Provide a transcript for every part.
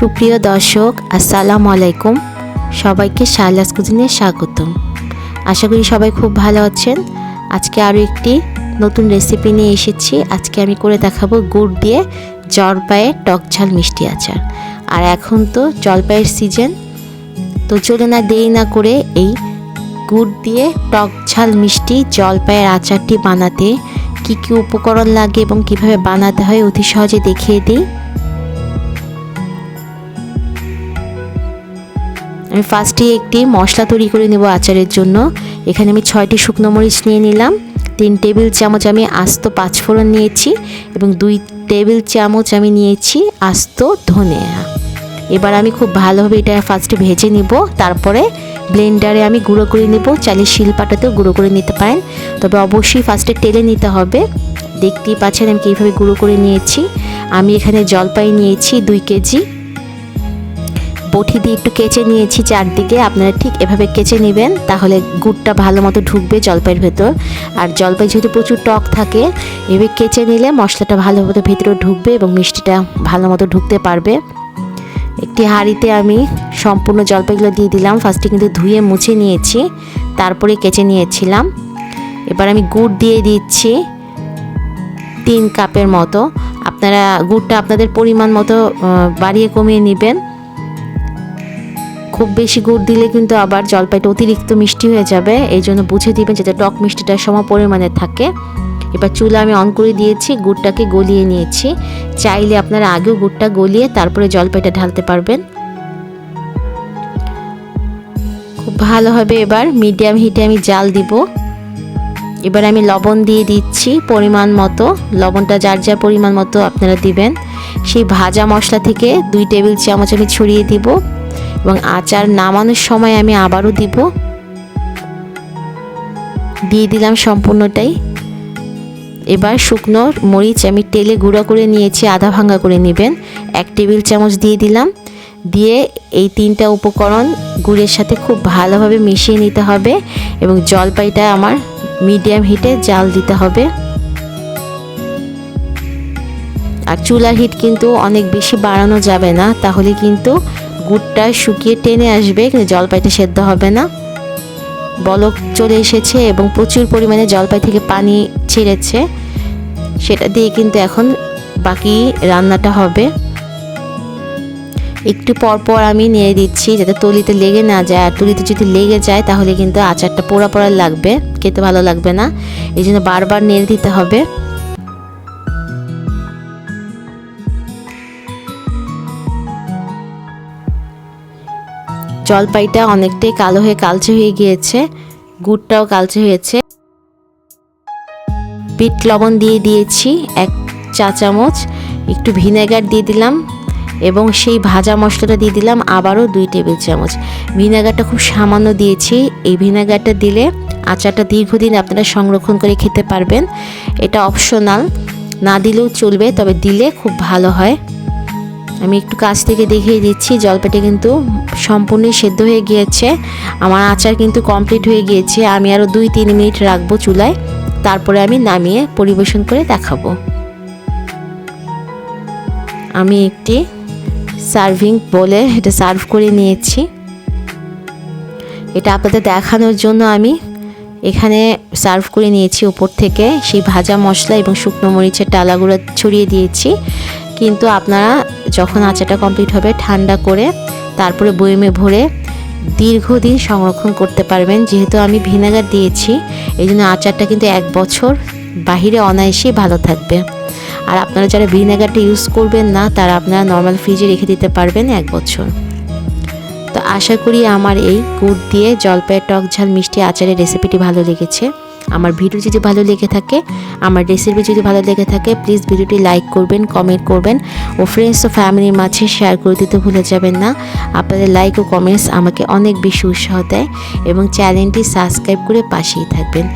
সুপ্রিয় দর্শক, আসসালামু আলাইকুম। সবাইকে শাহলাস কুজিনে স্বাগতম। আশা করি সবাই খুব ভালো আছেন। আজকে আরও একটি নতুন রেসিপি নিয়ে এসেছি। আজকে আমি করে দেখাবো গুড় দিয়ে জলপাইয়ের টক ঝাল মিষ্টি আচার। আর এখন তো জলপাইয়ের সিজন, তো চলে না দেরি না করে এই গুড় দিয়ে টক ঝাল মিষ্টি জলপাইয়ের আচারটি বানাতে কি কি উপকরণ লাগে এবং কীভাবে বানাতে হয় অতি সহজে দেখিয়ে দিই। আমি ফার্স্টে একটি মশলা তৈরি করে নেব আচারের জন্য। এখানে আমি ছয়টি শুকনো মরিচ নিয়ে নিলাম। তিন টেবিল চামচ আমি আস্ত পাঁচফোড়ন নিয়েছি এবং দুই টেবিল চামচ আমি নিয়েছি আস্ত ধনে। এবার আমি খুব ভালোভাবে এটা ফার্স্টে ভেজে নিব। তারপরে ব্লেন্ডারে আমি গুঁড়ো করে নেব। চাইলে শিলপাটাতেও গুঁড়ো করে নিতে পারেন। তবে অবশ্যই ফার্স্টে টেলে নিতে হবে। দেখতেই পাচ্ছেন আমি কীভাবে গুঁড়ো করে নিয়েছি। আমি এখানে জলপাই নিয়েছি দুই কেজি। বটি দিয়ে একটু কেচে নিয়েছি চারদিকে। আপনারা ঠিক এভাবে কেচে নেবেন, তাহলে গুড়টা ভালো মতো ঢুকবে জলপাইয়ের ভেতর। আর জলপাই যেহেতু প্রচুর টক থাকে, এভাবে কেচে নিলে মশলাটা ভালো মতো ভেতরে ঢুকবে এবং মিষ্টিটা ভালো মতো ঢুকতে পারবে। একটি হাঁড়িতে আমি সম্পূর্ণ জলপাইগুলো দিয়ে দিলাম। ফার্স্টে কিন্তু ধুয়ে মুছে নিয়েছি, তারপরে কেচে নিয়েছিলাম। এবার আমি গুড় দিয়ে দিচ্ছি তিন কাপের মতো। আপনারা গুড়টা আপনাদের পরিমাণ মতো বাড়িয়ে কমিয়ে নেবেন। খুব বেশি গুড় দিলে কিন্তু আবার জলপাইটা অতিরিক্ত মিষ্টি হয়ে যাবে। এই জন্য বুঝে দিবেন যাতে টক মিষ্টিটা সম পরিমাণে থাকে। এবার চুলা আমি অন করে দিয়েছি, গুড়টাকে গলিয়ে নিয়েছি। চাইলে আপনারা আগেও গুড়টা গলিয়ে তারপরে জলপাইটা ঢালতে পারবেন। খুব ভালোভাবে এবার, মিডিয়াম হিটে আমি জাল দিব। এবার আমি লবণ দিয়ে দিচ্ছি পরিমাণ মতো। লবণটা যার যার পরিমাণ মতো আপনারা দিবেন। সেই ভাজা মশলা থেকে দুই টেবিল চামচ আমি ছড়িয়ে দিব। এবং আচার নামানোর সময় আমি আবারও দিব। দিয়ে দিলাম সম্পূর্ণটাই। এবার শুকনো মরিচ আমি তেলে গুঁড়ো করে নিয়েছি, আধা ভাঙ্গা করে নেবেন। এক টেবিল চামচ দিয়ে দিলাম। দিয়ে এই তিনটা উপকরণ গুড়ের সাথে খুব ভালোভাবে মিশিয়ে নিতে হবে এবং জলপাইটা আমার মিডিয়াম হিটে জাল দিতে হবে। আর চুলার হিট কিন্তু অনেক বেশি বাড়ানো যাবে না, তাহলে কিন্তু গুড়টা শুকিয়ে টেনে আসবে, কিন্তু জলপাইটা সেদ্ধ হবে না। বলক চলে এসেছে এবং প্রচুর পরিমাণে জলপাই থেকে পানি ছেড়েছে। সেটা দিয়ে কিন্তু এখন বাকি রান্নাটা হবে। একটু পর পর আমি নিয়ে দিচ্ছি যাতে তলিতে লেগে না যায়। আর তলিতে যদি লেগে যায়, তাহলে কিন্তু আচারটা পোড়া পোড়া লাগবে, খেতে ভালো লাগবে না। এই জন্য বারবার নেড়ে দিতে হবে। জলপাইটা অনেকটাই কালো হয়ে কালচে হয়ে গিয়েছে। গুড়টাও কালচে হয়েছে। বিট লবণ দিয়ে দিয়েছি এক চা চামচ, একটু ভিনেগার দিয়ে দিলাম এবং সেই ভাজা মশলাটা দিয়ে দিলাম আবারও দুই টেবিল চামচ। ভিনেগারটা খুব সামান্য দিয়েছি। এই ভিনেগারটা দিলে আচারটা দীর্ঘদিন আপনারা সংরক্ষণ করে খেতে পারবেন। এটা অপশনাল, না দিলেও চলবে, তবে দিলে খুব ভালো হয়। আমি একটু কাছ থেকে দেখিয়ে দিচ্ছি, জলপাইটা কিন্তু সম্পূর্ণই সেদ্ধ হয়ে গিয়েছে। আমার আচার কিন্তু কমপ্লিট হয়ে গিয়েছে। আমি আরও দুই তিন মিনিট রাখব চুলায়। তারপরে আমি নামিয়ে পরিবেশন করে দেখাবো। আমি একটি সার্ভিং বলে এটা সার্ভ করে নিয়েছি। এটা আপনাদের দেখানোর জন্য আমি এখানে সার্ভ করে নিয়েছি উপর থেকে। সেই ভাজা মশলা এবং শুকনো মরিচের টালাগুলো ছড়িয়ে দিয়েছি। কিন্তু আপনারা যখন আচারটা কমপ্লিট হবে, ঠান্ডা করে তারপরে বয়েমে ভরে দীর্ঘদিন সংরক্ষণ করতে পারবেন। যেহেতু আমি ভিনেগার দিয়েছি এই জন্য আচারটা কিন্তু এক বছর বাহিরে অনায়াসেই ভালো থাকবে। আর আপনারা যারা ভিনেগারটা ইউজ করবেন না, তারা আপনারা নর্মাল ফ্রিজে রেখে দিতে পারবেন এক বছর। তো আশা করি আমার এই গুড় দিয়ে জলপাইয়ের টক ঝাল মিষ্টি আচারের রেসিপিটি ভালো লেগেছে। আমার ভিডিও যদি ভালো লেগে থাকে, আমার রেসিপি যদি ভালো লেগে থাকে প্লিজ ভিডিওটি লাইক করবেন কমেন্ট করবেন ও ফ্রেন্ডস ও ফ্যামিলির মাঝে শেয়ার করে দিতে ভুলে যাবেন না। আপনাদের লাইক ও কমেন্টস আমাকে অনেক বেশি উৎসাহ দেয় এবং চ্যানেলটি সাবস্ক্রাইব করে পাশেই থাকবেন।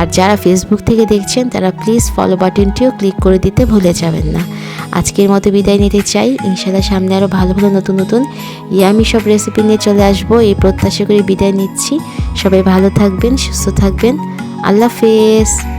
আর যারা ফেসবুক থেকে দেখছেন, তারা প্লিজ ফলো বাটনটিও ক্লিক করে দিতে ভুলে যাবেন না। আজকের মতো বিদায় নিতে চাই। ইনশাল্লাহ সামনে আরও ভালো ভালো নতুন নতুন ইয়ামি সব রেসিপি নিয়ে চলে আসব। এই প্রত্যাশা করে বিদায় নিচ্ছি। সবাই ভালো থাকবেন, সুস্থ থাকবেন। আল্লাহ হাফেজ।